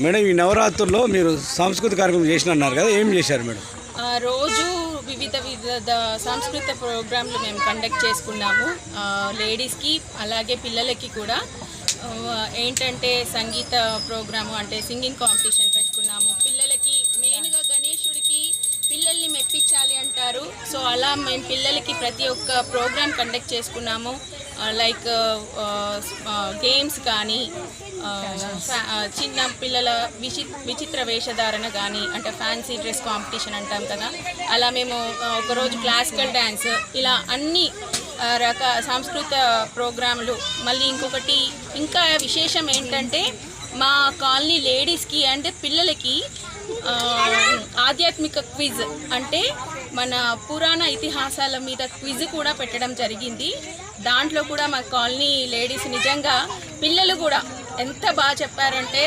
Madam ఈ నవరాత్రుల్లో మీరు సాంస్కృతిక కార్యక్రమం చేసిన అన్నారు కదా ఏం చేశారు మేడం? రోజు వివిధ వివిధ సాంస్కృతిక ప్రోగ్రాంలు మేము కండక్ట్ చేసుకున్నాము. లేడీస్కి అలాగే పిల్లలకి కూడా. ఏంటంటే సంగీత ప్రోగ్రాము అంటే సింగింగ్ కాంపిటీషన్ పెట్టుకున్నాము. అలా మేము పిల్లలకి ప్రతి ఒక్క ప్రోగ్రామ్ కండక్ట్ చేసుకున్నాము. లైక్ గేమ్స్ కానీ ఫ్యా- చిన్న పిల్లల విచి విచిత్ర వేషధారణ కానీ అంటే ఫ్యాన్సీ డ్రెస్ కాంపిటీషన్ అంటాం కదా అలా మేము ఒకరోజు క్లాసికల్ డ్యాన్స్ ఇలా అన్ని రక సాంస్కృతిక ప్రోగ్రాంలు మళ్ళీ ఇంకొకటి ఇంకా విశేషం ఏంటంటే మా కాలనీ లేడీస్కి అంటే పిల్లలకి ఆధ్యాత్మిక క్విజ్ అంటే మన పురాణ ఇతిహాసాల మీద క్విజ్ కూడా పెట్టడం జరిగింది. దాంట్లో కూడా మా కాలనీ లేడీస్ నిజంగా పిల్లలు కూడా ఎంత బాగా చెప్పారంటే